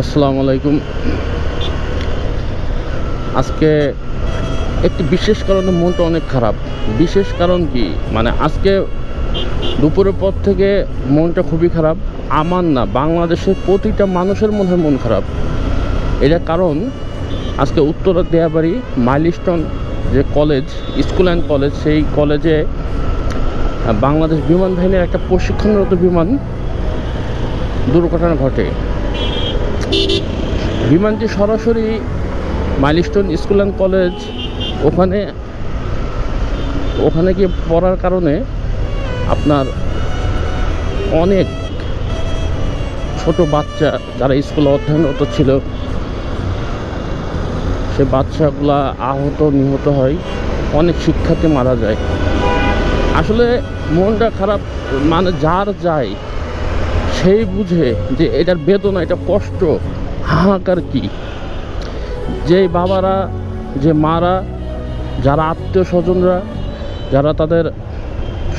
আসসালামু আলাইকুম। আজকে একটি বিশেষ কারণে মনটা অনেক খারাপ। বিশেষ কারণ কি? মানে আজকে দুপুরের পর থেকে মনটা খুবই খারাপ। আমার না, বাংলাদেশের প্রতিটা মানুষের মনে মন খারাপ। এটা কারণ আজকে উত্তরা দেয়াবাড়ি মাইলস্টোন যে কলেজ, স্কুল অ্যান্ড কলেজ, সেই কলেজে বাংলাদেশ বিমান বাহিনীর একটা প্রশিক্ষণরত বিমান দুর্ঘটনা ঘটে। বিমানটি সরাসরি মাইলস্টোন স্কুল অ্যান্ড কলেজ ওখানে ওখানে গিয়ে পড়ার কারণে আপনার অনেক ছোট বাচ্চা যারা স্কুলে অধ্যয়নরত ছিল, সে বাচ্চাগুলা আহত নিহত হয়, অনেক শিক্ষার্থী মারা যায়। আসলে মনটা খারাপ মানে যার যায় সেই বুঝে যে এটার বেদনা, এটা কষ্ট, হাহাকার কি? যে বাবারা, যে মারা, যারা আত্মীয় স্বজনরা যারা তাদের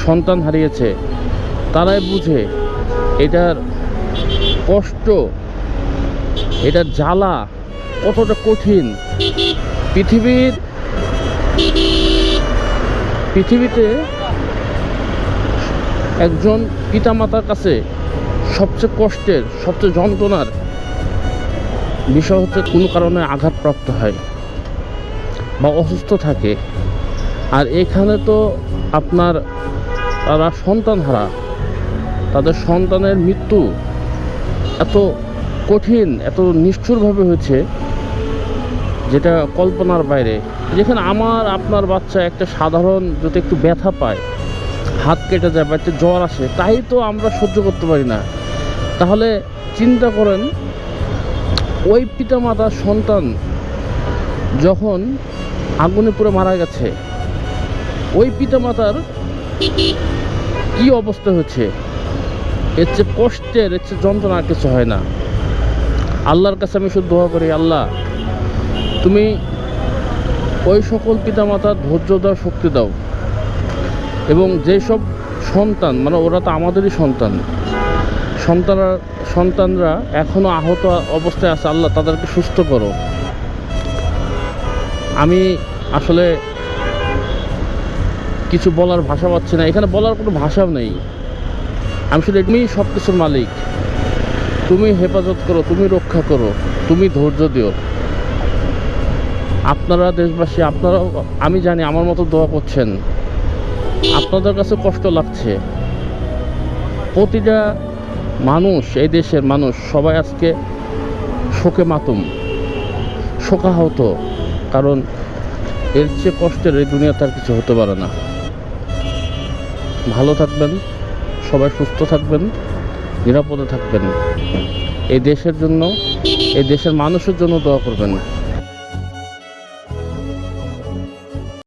সন্তান হারিয়েছে, তারাই বুঝে এটার কষ্ট, এটার জ্বালা কতটা কঠিন। পৃথিবীর, পৃথিবীতে একজন পিতামাতার কাছে সবচেয়ে কষ্টের, সবচেয়ে যন্ত্রণার বিষয় হচ্ছে কোনো কারণে আঘাতপ্রাপ্ত হয় বা অসুস্থ থাকে। আর এখানে তো আপনার তারা সন্তান হারা তাদের সন্তানের মৃত্যু এত কঠিন, এত নিষ্ঠুরভাবে হয়েছে যেটা কল্পনার বাইরে। যেখানে আমার, আপনার বাচ্চা একটা সাধারণ যদি একটু ব্যথা পায়, হাত কেটে যায় বা একটা জ্বর আসে, তাই তো আমরা সহ্য করতে পারি না। তাহলে চিন্তা করেন, ওই পিতামাতার সন্তান যখন আগুনে পুরো মারা গেছে, ওই পিতামাতার কি অবস্থা হচ্ছে এর চেয়ে কষ্টের, এর চেয়ে যন্ত্রণা কিছু হয় না। আল্লাহর কাছে আমি শুধু দোয়া করি, আল্লাহ, তুমি ওই সকল পিতামাতার ধৈর্য দাও, শক্তি দাও। এবং যেসব সন্তান মানে ওরা তো আমাদেরই সন্তান সন্তানরা সন্তানরা এখনও আহত অবস্থায় আছে, আল্লাহ তাদেরকে সুস্থ করো আমি আসলে কিছু বলার ভাষা পাচ্ছি না। এখানে বলার কোনো ভাষাও নেই। আমি শুধু তুমি সব কিছুর মালিক। তুমি হেফাজত করো, তুমি রক্ষা করো, তুমি ধৈর্য দিও। আপনারা দেশবাসী, আপনারাও, আমি জানি আমার মতো দোয়া করছেন। আপনাদের কাছে কষ্ট লাগছে। প্রতিটা মানুষ, এই দেশের মানুষ, সবাই আজকে শোকে মাতুম, শোকাহত, কারণ এর চেয়ে কষ্টের এই দুনিয়াতে আর কিছু হতে পারে না। ভালো থাকবেন, সবাই সুস্থ থাকবেন, নিরাপদে থাকবেন। এই দেশের জন্য, এই দেশের মানুষের জন্য দোয়া করবেন।